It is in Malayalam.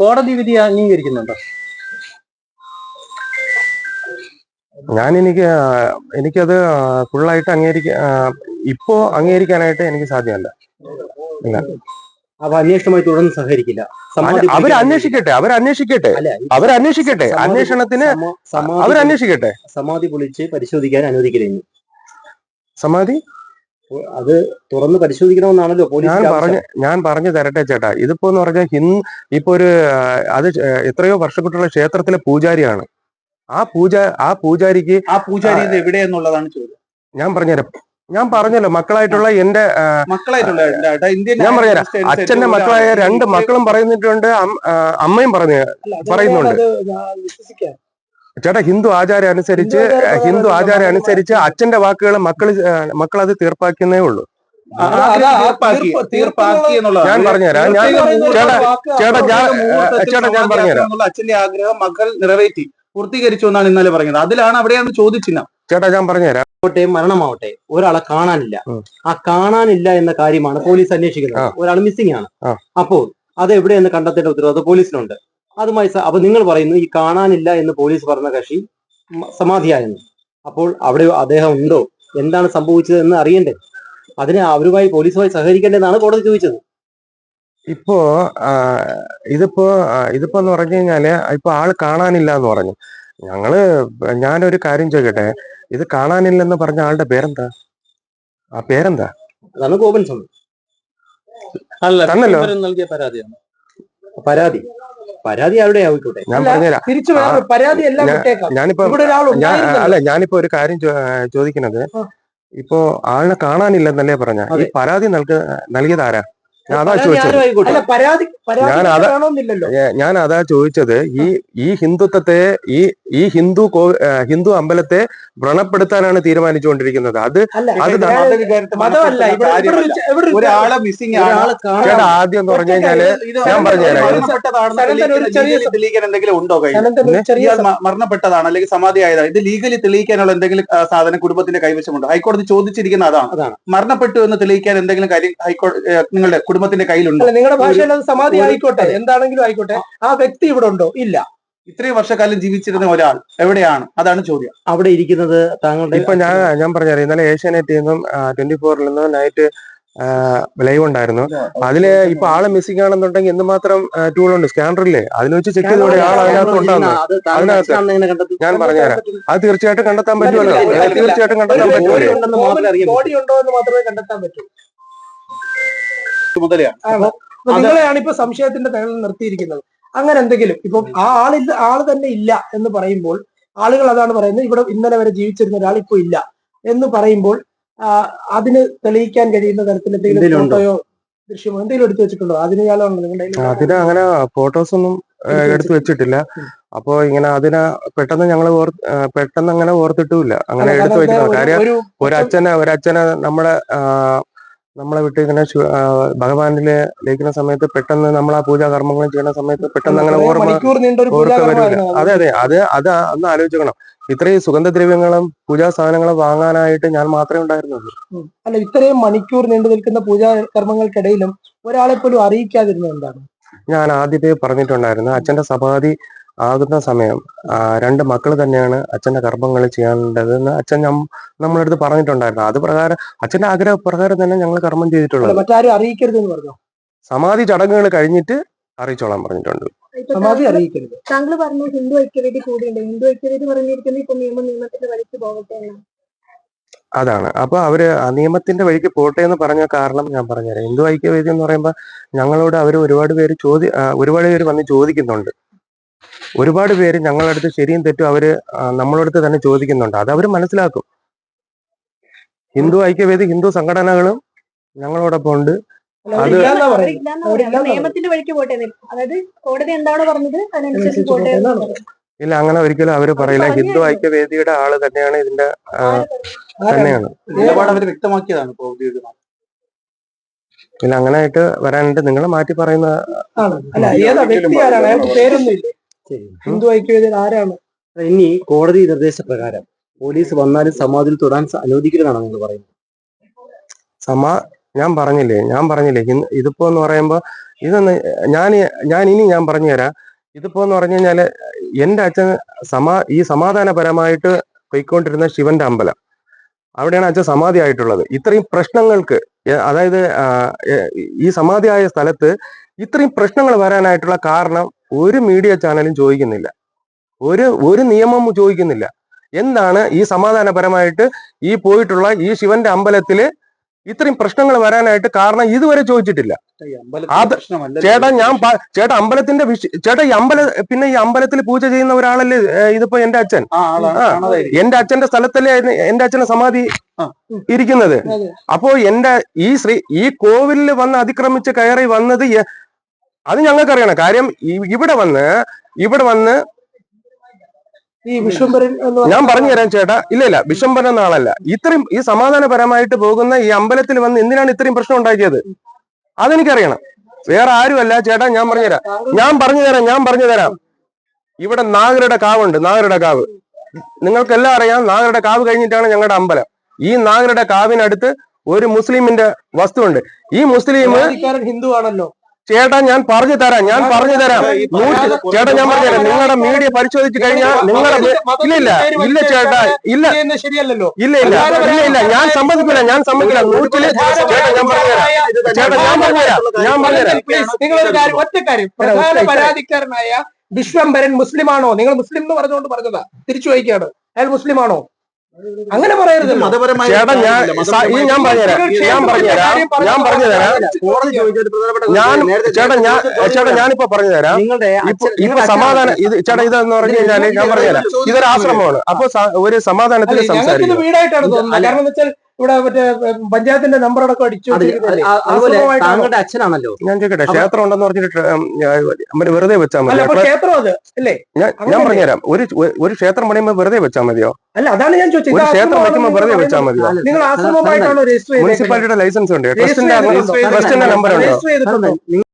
കോടതി വിധി അംഗീകരിക്കുന്നുണ്ടോ? ഞാൻ എനിക്ക് എനിക്കത് ഫുള്ളായിട്ട് അംഗീകരിക്ക ഇപ്പോ അംഗീകരിക്കാനായിട്ട് എനിക്ക് സാധ്യമല്ല. അപ്പൊ അന്വേഷണമായി തുടർന്ന് സഹകരിക്കില്ല. അവർ അന്വേഷിക്കട്ടെ അവർ അന്വേഷിക്കട്ടെ. അവർ അന്വേഷിക്കട്ടെ അന്വേഷണത്തിന് അവർ അന്വേഷിക്കട്ടെ. സമാധി പൊളിച്ച് പരിശോധിക്കാൻ അനുവദിക്കില്ല സമാധി? അത് തുറന്ന് പരിശോധിക്കണമെന്നാണല്ലോ ഞാൻ പറഞ്ഞു ഞാൻ പറഞ്ഞു തരട്ടെ ചേട്ടാ. ഇതിപ്പോ എന്ന് പറഞ്ഞാൽ ഹിന്ദു ഇപ്പൊ ഒരു അത് എത്രയോ വർഷപ്പെട്ടുള്ള ക്ഷേത്രത്തിലെ പൂജാരിയാണ്. ആ പൂജ ആ പൂജാരിക്ക് ആ പൂജാരി ഇത് എവിടെ എന്നുള്ളതാണ് ചോദ്യം. ഞാൻ പറഞ്ഞുതരാം. ഞാൻ പറഞ്ഞല്ലോ മക്കളായിട്ടുള്ള എന്റെ ഞാൻ പറഞ്ഞുതരാം. അച്ഛന്റെ മക്കളായ രണ്ട് മക്കളും പറയുന്നിട്ടുണ്ട് അമ്മയും പറഞ്ഞു പറയുന്നുണ്ട്. ചേട്ടാ ഹിന്ദു ആചാരം അനുസരിച്ച് ഹിന്ദു ആചാരം അനുസരിച്ച് അച്ഛന്റെ വാക്കുകൾ മക്കൾ മക്കൾ അത് തീർപ്പാക്കുന്നേ ഉള്ളൂ ഞാൻ പറഞ്ഞുതരാം. ഞാൻ ചേട്ടാ ചേട്ടാ ഞാൻ ചേട്ടാ ഞാൻ പറഞ്ഞുതരാം. അച്ഛന്റെ ആഗ്രഹം മക്കൾ നിറവേറ്റി പൂർത്തീകരിച്ചു എന്നാണ് ഇന്നലെ പറഞ്ഞത് അതിലാണ് അവിടെയാണ് ചോദിച്ചില്ല ചേട്ടാ ഞാൻ പറഞ്ഞുതരാം. ആവട്ടെ മരണമാവട്ടെ ഒരാളെ കാണാനില്ല. ആ കാണാനില്ല എന്ന കാര്യമാണ് പോലീസ് അന്വേഷിക്കുന്നത്. ഒരാൾ മിസ്സിംഗ് ആണ്. അപ്പോൾ അത് എവിടെയെന്ന് കണ്ടെത്തേണ്ട ഉത്തരവാദിത്വം പോലീസിനുണ്ട്. അതുമായി അപ്പൊ നിങ്ങൾ പറയുന്നു ഈ കാണാനില്ല എന്ന് പോലീസ് പറഞ്ഞ കക്ഷി സമാധിയായെന്ന്. അപ്പോൾ അവിടെ അദ്ദേഹം ഉണ്ടോ? എന്താണ് സംഭവിച്ചത് എന്ന് അറിയണ്ടേ? അതിന് അവരുമായി പോലീസുമായി സഹകരിക്കേണ്ടതെന്നാണ് കോടതി ചോദിച്ചത്. ഇപ്പോ ഇതിപ്പോ ഇതിപ്പോ എന്ന് പറഞ്ഞു കഴിഞ്ഞാൽ ഇപ്പൊ ആൾ കാണാനില്ല എന്ന് പറഞ്ഞു. ഞങ്ങൾ ഞാനൊരു കാര്യം ചോദിക്കട്ടെ? ഇത് കാണാനില്ലെന്ന് പറഞ്ഞ ആളുടെ പേരെന്താ? ആ പേരെന്താ? അതാണ് ഗോപൻ സ്വാമി അല്ലല്ലോ. തന്നല്ലോ. നൽകിയ പരാതിയാണ്. പരാതി. പരാതി അവിടെ ആയിക്കോട്ടെ ഞാൻ പറഞ്ഞുതരാം തിരിച്ചു പരാതി എല്ലാം ഞാനിപ്പോ. അല്ല ഞാനിപ്പോ ഒരു കാര്യം ചോദിക്കുന്നത്. ഇപ്പോ ആളിനെ കാണാനില്ലെന്നല്ലേ പറഞ്ഞ ഈ. പരാതി നൽക നൽകിയത് ആരാ ഞാൻ അതാ ചോദിച്ചത്. അല്ല പരാതി പരാതി ഞാൻ അതാ- ഞാൻ അതാ ചോദിച്ചത് ഈ ഈ ഹിന്ദുത്വത്തെ ഈ ഈ ഹിന്ദു കോ ഹിന്ദു അമ്പലത്തെ വ്രണപ്പെടുത്താനാണ് തീരുമാനിച്ചുകൊണ്ടിരിക്കുന്നത്. അത് അത് ആദ്യം എന്ന് പറഞ്ഞു കഴിഞ്ഞാൽ ഞാൻ പറഞ്ഞുതരാം. മരണപ്പെട്ടതാണ് അല്ലെങ്കിൽ സമാധി ആയതാണ് ഇത് ലീഗലി തെളിയിക്കാനുള്ള എന്തെങ്കിലും സാധനം കുടുംബത്തിന്റെ കൈവശമുണ്ടോ? ഹൈക്കോടതി ചോദിച്ചിരിക്കുന്ന അതാണ്. മരണപ്പെട്ടു എന്ന് തെളിയിക്കാൻ എന്തെങ്കിലും കാര്യം ഹൈക്കോടതി നിങ്ങളുടെ നിങ്ങളുടെ കുടുംബത്തിന്റെ കയ്യിലുണ്ട്? നിങ്ങളുടെ ഭാഷയിൽ അത് സമാധി ആയിക്കോട്ടെ എന്താണെങ്കിലും ആയിക്കോട്ടെ. ആ. വ്യക്തി ഇവിടെ ഉണ്ടോ? ഇല്ല. ഇത്രയും വർഷക്കാലം ജീവിച്ചിരുന്ന ഒരാൾ എവിടെയാണ്? അതാണ് ചോദ്യം. അവിടെ ഇരിക്കുന്നത് താങ്കളുടെ ഇപ്പൊ ഞാൻ ഞാൻ പറഞ്ഞാൽ ഇന്നലെ ഏഷ്യാനെറ്റിൽ നിന്നും ട്വന്റി ഫോറിൽ നിന്നും നൈറ്റ് ലൈവ് ഉണ്ടായിരുന്നു. അതിൽ ഇപ്പൊ ആൾ മിസ്സിംഗ് ആണെന്നുണ്ടെങ്കിൽ എന്തുമാത്രം ടൂൾ ഉണ്ട്? സ്കാനറില്ലേ അതിൽ വെച്ച് ചെക്ക് ചെയ്തോടെ ആൾ അതിനകത്ത് അതിനകത്ത്. ഞാൻ പറഞ്ഞുതരാം. അത് തീർച്ചയായിട്ടും കണ്ടെത്താൻ പറ്റുമല്ലോ. തീർച്ചയായിട്ടും കണ്ടെത്താൻ പറ്റുമല്ലോ. ചുമതലയാണ്. നിങ്ങളെയാണ് ഇപ്പൊ സംശയത്തിന്റെ പേരിൽ നിർത്തിയിരിക്കുന്നത് അങ്ങനെ എന്തെങ്കിലും ഇപ്പൊ ആ ആളില്ല ആൾ തന്നെ ഇല്ല എന്ന് പറയുമ്പോൾ ആളുകൾ അതാണ് പറയുന്നത് ഇവിടെ ഇന്നലെ വരെ ജീവിച്ചിരുന്ന ഒരാൾ ഇപ്പൊ ഇല്ല എന്ന് പറയുമ്പോൾ അതിന് തെളിയിക്കാൻ കഴിയുന്ന തരത്തിൽ എന്തെങ്കിലും ഫോട്ടോയോ ദൃശ്യമോ എന്തെങ്കിലും എടുത്തു വെച്ചിട്ടുണ്ടോ അതിന് ഇയാളാണോ നിങ്ങളുടെ കയ്യിൽ? അതിന് അങ്ങനെ ഫോട്ടോസ് ഒന്നും എടുത്തു വെച്ചിട്ടില്ല. അപ്പോ ഇങ്ങനെ അതിനെ പെട്ടെന്ന് ഞങ്ങൾ പെട്ടെന്ന് അങ്ങനെ ഓർത്തിട്ടുമില്ല അങ്ങനെ എടുത്തു വെച്ചിട്ടുണ്ട് കാര്യം ഒരച്ഛനെ ഒരച്ഛനെ അച്ഛനെ നമ്മളെ വിട്ട് ഇങ്ങനെ ഭഗവാനിലെ ലയിക്കുന്ന സമയത്ത് പെട്ടെന്ന് നമ്മൾ ആ പൂജാ കർമ്മങ്ങൾ ചെയ്യുന്ന സമയത്ത് പെട്ടെന്ന് അങ്ങനെ ഓർമ്മ ഓർക്ക വരില്ല. അതെ അതെ. അത് അത് ഒന്ന് ആലോചിക്കണം. ഇത്രയും സുഗന്ധദ്രവ്യങ്ങളും പൂജാ സാധനങ്ങളും വാങ്ങാനായിട്ട് ഞാൻ മാത്രമേ ഉണ്ടായിരുന്നുള്ളൂ. അല്ല ഇത്രയും മണിക്കൂർ നീണ്ടു നിൽക്കുന്ന പൂജാ കർമ്മങ്ങൾക്കിടയിലും ഒരാളെ പോലും അറിയിക്കാതിരുന്നത് എന്താണ്? ഞാൻ ആദ്യമേ പറഞ്ഞിട്ടുണ്ടായിരുന്നു അച്ഛന്റെ സമാധി ആകുന്ന സമയം. രണ്ട് മക്കൾ തന്നെയാണ് അച്ഛന്റെ കർമ്മങ്ങൾ ചെയ്യേണ്ടതെന്ന് അച്ഛൻ നമ്മളെ അടുത്ത് പറഞ്ഞിട്ടുണ്ടായിരുന്നു. അത് പ്രകാരം അച്ഛന്റെ ആഗ്രഹ പ്രകാരം തന്നെ ഞങ്ങൾ കർമ്മം ചെയ്തിട്ടുള്ളത്. മറ്റാരും അറിയിക്കരുതെന്ന് പറഞ്ഞു? സമാധി ചടങ്ങുകൾ കഴിഞ്ഞിട്ട് അറിയിച്ചോളാൻ പറഞ്ഞിട്ടുണ്ട്. സമാധി അറിയിക്കരുത്. താങ്കൾ പറഞ്ഞു ഹിന്ദു ഐക്യവേദി കൂടിയുണ്ട്. ഹിന്ദു ഐക്യവേദി പറഞ്ഞിരിക്കുന്നത് ഇപ്പൊ നിയമ നിയമത്തിന്റെ വഴിക്ക് പോകട്ടെ എന്നാണ് അതാണ്. അപ്പൊ അവർ ആ നിയമത്തിന്റെ വഴിക്ക് പോട്ടെ എന്ന് പറഞ്ഞ കാരണം ഞാൻ പറഞ്ഞുതരാം. ഹിന്ദു ഐക്യവേദി എന്ന് പറയുമ്പോൾ ഞങ്ങളോട് അവർ ഒരുപാട് പേര് ചോദി ഒരുപാട് പേര് വന്ന് ചോദിക്കുന്നുണ്ട്. ഒരുപാട് പേര് ഞങ്ങളുടെ അടുത്ത് ശരിയും തെറ്റും അവർ നമ്മളടുത്ത് തന്നെ ചോദിക്കുന്നുണ്ട്. അത് അവർ മനസ്സിലാക്കും. ഹിന്ദു ഐക്യവേദി ഹിന്ദു സംഘടനകളും ഞങ്ങളോടൊപ്പം ഉണ്ട്. അത് നിയമത്തിന്റെ വഴിക്ക് പോട്ടെ അതായത് കോടതി എന്താണോ പറഞ്ഞത് അതിനനുസരിച്ച് പോട്ടെ. ഇല്ല അങ്ങനെ ഒരിക്കലും അവർ പറയില്ല. ഹിന്ദു ഐക്യവേദിയുടെ ആൾ തന്നെയാണ് ഇതിന്റെ? തന്നെയാണ്. വ്യക്തമാക്കിയതാണ് ഇല്ല അങ്ങനെ ആയിട്ട് വരാനായിട്ട് നിങ്ങൾ മാറ്റി പറയുന്ന ഹിന്ദു ഐക്യവേദിയിൽ ആരാണ്? ഇനി കോടതി നിർദ്ദേശപ്രകാരം പോലീസ് വന്നാലും സമാധിയിൽ തൊടാൻ അനുവദിക്കുന്നതാണ് നിങ്ങൾ പറയുന്നത് സമാ ഞാൻ പറഞ്ഞില്ലേ ഞാൻ പറഞ്ഞില്ലേ ഇതിപ്പോ എന്ന് പറയുമ്പോ ഇതൊന്ന് ഞാൻ ഞാൻ ഇനി ഞാൻ പറഞ്ഞു തരാം ഇതിപ്പോ എന്ന് പറഞ്ഞു കഴിഞ്ഞാൽ എന്റെ അച്ഛൻ സമാ ഈ സമാധാനപരമായിട്ട് പോയിക്കൊണ്ടിരുന്ന ശിവന്റെ അമ്പലം. അവിടെയാണ് അച്ഛൻ സമാധി ആയിട്ടുള്ളത് ഇത്രയും പ്രശ്നങ്ങൾക്ക് അതായത് ഈ സമാധിയായ സ്ഥലത്ത് ഇത്രയും പ്രശ്നങ്ങൾ വരാനായിട്ടുള്ള കാരണം ഒരു മീഡിയ ചാനലും ചോദിക്കുന്നില്ല. ഒരു ഒരു നിയമം ചോദിക്കുന്നില്ല. എന്താണ് ഈ സമാധാനപരമായിട്ട് ഈ പോയിട്ടുള്ള ഈ ശിവന്റെ അമ്പലത്തിൽ ഇത്രയും പ്രശ്നങ്ങൾ വരാനായിട്ട് കാരണം ഇതുവരെ ചോദിച്ചിട്ടില്ല. അത് ചേട്ടാ ഞാൻ ചേട്ടാ അമ്പലത്തിന്റെ വിഷ ചേട്ടാ ഈ അമ്പല പിന്നെ ഈ അമ്പലത്തിൽ പൂജ ചെയ്യുന്ന ഒരാളല്ലേ ഇതിപ്പോ എന്റെ അച്ഛൻ? എന്റെ അച്ഛന്റെ സ്ഥലത്തല്ലേ എന്റെ അച്ഛന്റെ സമാധി. ഇരിക്കുന്നത്. അപ്പോ എന്റെ ഈ ശ്രീ ഈ കോവിലിൽ വന്ന് അതിക്രമിച്ച് കയറി വന്നത് അത് ഞങ്ങൾക്കറിയണം. കാര്യം ഇവിടെ വന്ന് ഇവിടെ വന്ന് ഈ വിശ്വംബരൻ ഞാൻ പറഞ്ഞു തരാം ചേട്ടാ. ഇല്ല ഇല്ല. വിശ്വംബരൻ എന്ന ആളല്ല. ഇത്രയും ഈ സമാധാനപരമായിട്ട് പോകുന്ന ഈ അമ്പലത്തിൽ വന്ന് എന്തിനാണ് ഇത്രയും പ്രശ്നം ഉണ്ടാക്കിയത്? അതെനിക്കറിയണം. വേറെ ആരുമല്ല. ചേട്ടാ ഞാൻ പറഞ്ഞുതരാം തരാം. ഞാൻ പറഞ്ഞു തരാം ഞാൻ പറഞ്ഞു തരാം. ഇവിടെ നാഗരുടെ കാവുണ്ട്. നാഗരുടെ കാവ്. നിങ്ങൾക്കെല്ലാം അറിയാം നാഗരുടെ കാവ് കഴിഞ്ഞിട്ടാണ് ഞങ്ങളുടെ അമ്പലം. ഈ നാഗരുടെ കാവിനടുത്ത് ഒരു മുസ്ലിമിന്റെ വസ്തുണ്ട് ഈ മുസ്ലിം ഹിന്ദു ആണല്ലോ ചേട്ടാ ഞാൻ പറഞ്ഞു തരാം ഞാൻ പറഞ്ഞു തരാം ചേട്ടാ ഞാൻ പറഞ്ഞു തരാം നിങ്ങളുടെ മീഡിയ പരിശോധിച്ച് കഴിഞ്ഞാൽ നിങ്ങളുടെ ഇല്ല ഇല്ല ഇല്ല ചേട്ടാ ഇല്ല ഇല്ല ഇല്ല ഇല്ല ഇല്ല ഞാൻ സമ്മതിക്കില്ല ഞാൻ സമ്മതിക്കില്ല നൂറ്റിൽ ചേട്ടാ ഞാൻ പറഞ്ഞുതരാം ചേട്ടാ ഞാൻ പറഞ്ഞുതരാം ഞാൻ പറഞ്ഞുതരാം നിങ്ങളൊരു കാര്യം ഒറ്റ കാര്യം പ്രധാന പരാതിക്കാരനായ വിശ്വംഭരൻ മുസ്ലിമാണോ നിങ്ങൾ മുസ്ലിം എന്ന് പറഞ്ഞുകൊണ്ട് പറഞ്ഞതാ തിരിച്ചു വയ്ക്കുകയാണ് അയാൾ മുസ്ലിമാണോ അങ്ങനെ പറയരുത്. മതപരമായി ചേട്ടാ ഞാൻ ഞാൻ പറഞ്ഞുതരാം. ഞാൻ പറഞ്ഞുതരാം. ഞാൻ പറഞ്ഞുതരാം. കോടതി ഞാൻ ചേട്ടാ ഞാൻ ചേട്ടാ ഞാനിപ്പോ പറഞ്ഞുതരാം. നിങ്ങളുടെ ഇപ്പൊ സമാധാനം ഇത് ചേട്ടാ ഇതെന്ന് പറഞ്ഞു കഴിഞ്ഞാൽ ഞാൻ പറഞ്ഞുതരാം. ഇതൊരു ആശ്രമമാണ്. അപ്പൊ ഒരു സമാധാനത്തിൽ സംസാരിക്കും. വീടായിട്ടാണ് തോന്നുന്നത്. കാരണം വെച്ചാൽ ഇവിടെ മറ്റേ പഞ്ചായത്തിന്റെ നമ്പർ അടക്കം അടിച്ചു അത് അതുപോലെ താങ്കളുടെ അച്ഛനാണല്ലോ. ഞാൻ ചോദിക്കട്ടെ ക്ഷേത്രം ഉണ്ടെന്ന് പറഞ്ഞിട്ട് ഞാൻ വെറുതെ വെച്ചാൽ അല്ല മതി ക്ഷേത്രം അത് അല്ലേ? ഞാൻ? പറഞ്ഞുതരാം. ഒരു ഒരു ക്ഷേത്രം പണിയുമ്പോൾ വെറുതെ വെച്ചാൽ മതിയോ? അല്ല അതാണ് ഞാൻ ചോദിച്ചത്. ഒരു ക്ഷേത്രം ആശ്രമമാണെന്ന് വെറുതെ വെച്ചാൽ മതിയോ? നിങ്ങൾ ആശ്രമമായിട്ടാണോ രജിസ്റ്റർ മുനിസിപ്പാലിറ്റിയുടെ ലൈസൻസ് ഉണ്ട്. ട്രസ്റ്റിന്റെ ട്രസ്റ്റിന്റെ നമ്പർ ഉണ്ടോ.